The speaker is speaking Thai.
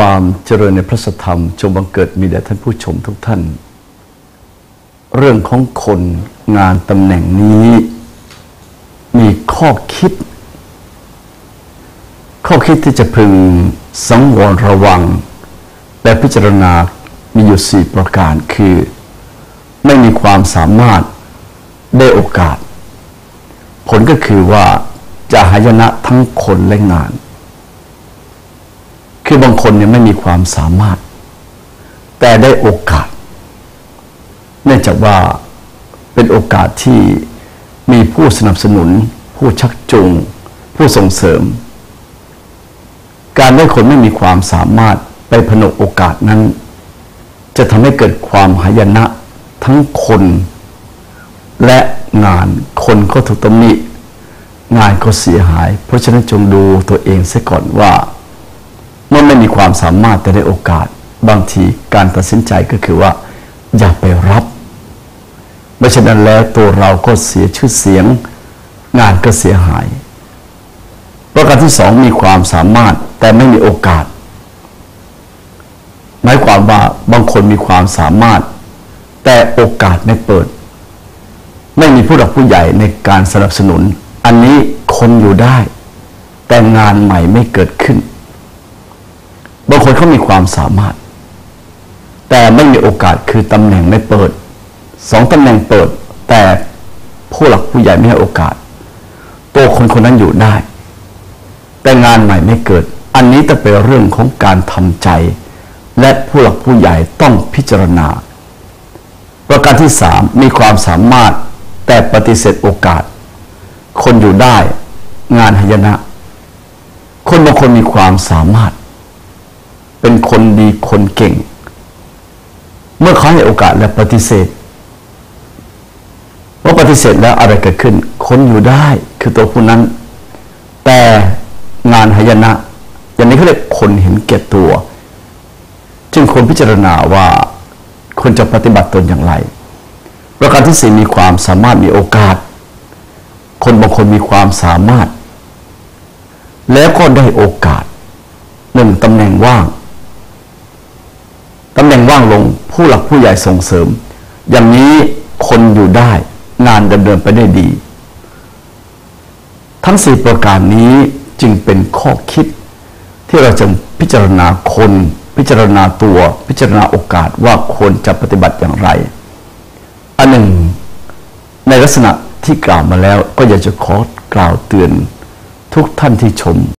ความเจริญในพระธรรม จงบังเกิดมีแด่ท่านผู้ชมทุกท่าน เรื่องของคนงานตำแหน่งนี้ มีข้อคิด ข้อคิดที่จะพึงสังวรระวัง และพิจารณามีอยู่สี่ประการคือ ไม่มีความสามารถได้โอกาส ผลก็คือว่าจะหายนะทั้งคนและงาน คือบางคนเนี่ยไม่มีความสามารถ แต่ได้โอกาส เนื่องจากว่าเป็นโอกาสที่มีผู้สนับสนุน ผู้ชักจูงผู้ส่งเสริม การได้คนไม่มีความสามารถไปผนวกโอกาสนั้น จะทำให้เกิดความหายนะทั้งคน และงานคนก็ถูกตำหนิงานก็เสียหาย เพราะฉะนั้นจงดูตัวเองเสียก่อนว่า เมื่อไม่มีความ สามารถแต่ได้โอกาส บางทีการตัดสินใจก็คือว่า อย่าไปรับไม่ฉะนั้นแล้วตัวเราก็เสียชื่อเสียง งานก็เสียหายประการที่สองมีความสามารถแต่ไม่มีโอกาสหมายความว่าบางคนมีความสามารถ แต่โอกาสไม่เปิด ไม่มีผู้หลักผู้ใหญ่ในการสนับสนุน อันนี้คนอยู่ได้ แต่งานใหม่ไม่เกิดขึ้น บางคนเขามีความสามารถ แต่ไม่มีโอกาสคือตำแหน่งไม่เปิดสองตำแหน่งเปิด แต่ผู้หลักผู้ใหญ่ไม่ให้โอกาส ตัวคนคนนั้นอยู่ได้ แต่งานใหม่ไม่เกิด อันนี้จะเป็นเรื่องของการทำใจ และผู้หลักผู้ใหญ่ต้องพิจารณา ประการที่สามมีความสามารถแต่ปฏิเสธโอกาส คนอยู่ได้ งานหายนะ คนบางคนมีความสามารถ เป็นคนดีคนเก่ง เมื่อเขาให้โอกาสและปฏิเสธว่าปฏิเสธแล้วอะไรเกิดขึ้น คนอยู่ได้คือตัวผู้นั้น แต่งานหายนะ อย่างนี้เขาเรียกคนเห็นแก่ตัว จึงควรพิจารณาว่าควรจะปฏิบัติตนอย่างไร ประการที่สี่มีความสามารถมีโอกาส คนบางคนมีความสามารถ แล้วก็ได้โอกาสหนึ่งตำแหน่งว่าง ตำแหน่งว่างลงผู้หลักผู้ใหญ่ส่งเสริม อย่างนี้คนอยู่ได้ งานดำเนินไปได้ดี ทั้งสี่ประการนี้จึงเป็นข้อคิด ที่เราจะพิจารณาคน พิจารณาตัว พิจารณาโอกาสว่าควรจะปฏิบัติอย่างไร อันหนึ่ง ในลักษณะที่กล่าวมาแล้วก็อยากจะขอกล่าวเตือนทุกท่านที่ชม